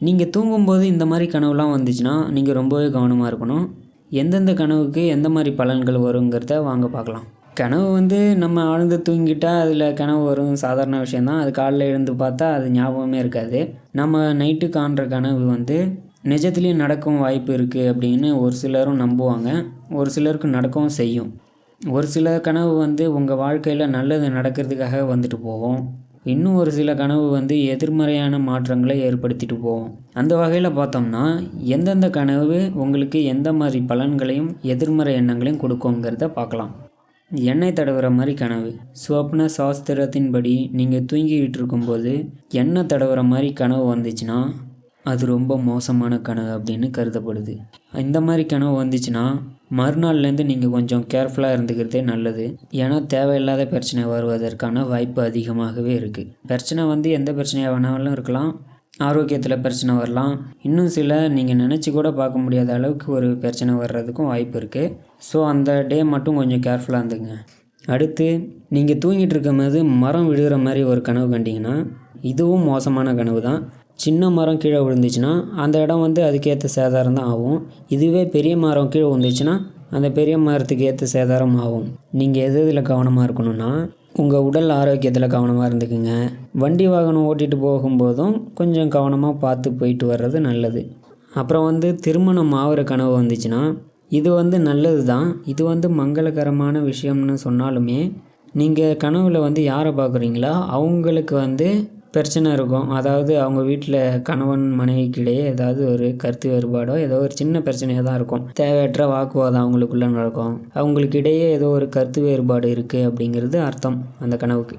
நீங்கள் தூங்கும்போது இந்த மாதிரி கனவுலாம் வந்துச்சுன்னா நீங்கள் ரொம்பவே கவனமாக இருக்கணும். எந்தெந்த கனவுக்கு எந்த மாதிரி பலன்கள் வருங்கிறத வாங்க பார்க்கலாம். கனவு வந்து நம்ம ஆழ்ந்து தூங்கிட்டால் அதில் கனவு வரும் சாதாரண விஷயந்தான் அது காலைல எழுந்து பார்த்தா அது ஞாபகமே இருக்காது. நம்ம நைட்டு காண்ற கனவு வந்து நிஜத்துலேயும் நடக்கும் வாய்ப்பு இருக்குது அப்படின்னு ஒரு சிலரும் நம்புவாங்க. ஒரு சிலருக்கு நடக்கவும் செய்யும். ஒரு சில கனவு வந்து உங்கள் வாழ்க்கையில் நல்லது நடக்கிறதுக்காக வந்துட்டு போவோம் இன்னும் ஒரு சில கனவு வந்து எதிர்மறையான மாற்றங்களை ஏற்படுத்திட்டு போகும். அந்த வகையில் பார்த்தோம்னா எந்தெந்த கனவு உங்களுக்கு எந்த மாதிரி பலன்களையும் எதிர்மறை எண்ணங்களையும் கொடுக்குங்கிறத பார்க்கலாம். எண்ணெய் தடவுற மாதிரி கனவு. ஸ்வப்ன சாஸ்திரத்தின்படி நீங்கள் தூங்கிக்கிட்டு இருக்கும்போது எண்ணெய் தடவுற மாதிரி கனவு வந்துச்சுன்னா அது ரொம்ப மோசமான கனவு அப்படின்னு கருதப்படுது. இந்த மாதிரி கனவு வந்துச்சுன்னா மறுநாள்லேருந்து நீங்கள் கொஞ்சம் கேர்ஃபுல்லாக இருந்துக்கிறதே நல்லது. ஏன்னா தேவையில்லாத பிரச்சனை வருவதற்கான வாய்ப்பு அதிகமாகவே இருக்குது பிரச்சனை வந்து எந்த பிரச்சனையாக வேணாலும் இருக்கலாம். ஆரோக்கியத்தில் பிரச்சனை வரலாம். இன்னும் சில நீங்கள் நினச்சி கூட பார்க்க முடியாத அளவுக்கு ஒரு பிரச்சனை வர்றதுக்கும் வாய்ப்பு இருக்குது ஸோ அந்த டே மட்டும் கொஞ்சம் கேர்ஃபுல்லாக இருந்துங்க. அடுத்து நீங்கள் தூங்கிட்டு இருக்கும்போது மரம் விழுகிற மாதிரி ஒரு கனவு கண்டிங்கன்னா இதுவும் மோசமான கனவு தான் சின்ன மரம் கீழே விழுந்துச்சுன்னா அந்த இடம் வந்து அதுக்கேற்ற சேதாரம் தான் ஆகும். இதுவே பெரிய மரம் கீழே விழுந்துச்சுன்னா அந்த பெரிய மரத்துக்கு ஏற்ற சேதாரம் ஆகும். நீங்கள் எது இதில் கவனமாக இருக்கணும்னா உங்கள் உடல் ஆரோக்கியத்தில் கவனமாக இருந்துக்குங்க. வண்டி வாகனம் ஓட்டிகிட்டு போகும்போதும் கொஞ்சம் கவனமாக பார்த்து போயிட்டு வர்றது நல்லது. அப்புறம் வந்து திருமணம் ஆகிற கனவு வந்துச்சுன்னா இது வந்து நல்லது தான். இது வந்து மங்களகரமான விஷயம்னு சொன்னாலுமே நீங்கள் கனவில் வந்து யாரை பார்க்குறீங்களோ? அவங்களுக்கு வந்து பிரச்சனை இருக்கும். அதாவது அவங்க வீட்டில் கணவன் மனைவிக்கிடையே ஏதாவது ஒரு கருத்து வேறுபாடோ ஏதோ ஒரு சின்ன பிரச்சனையாக தான் இருக்கும். தேவையற்ற வாக்குவாதம் அவங்களுக்குள்ளே நடக்கும். அவங்களுக்கு இடையே ஏதோ ஒரு கருத்து வேறுபாடு இருக்குது அப்படிங்கிறது அர்த்தம் அந்த கனவுக்கு.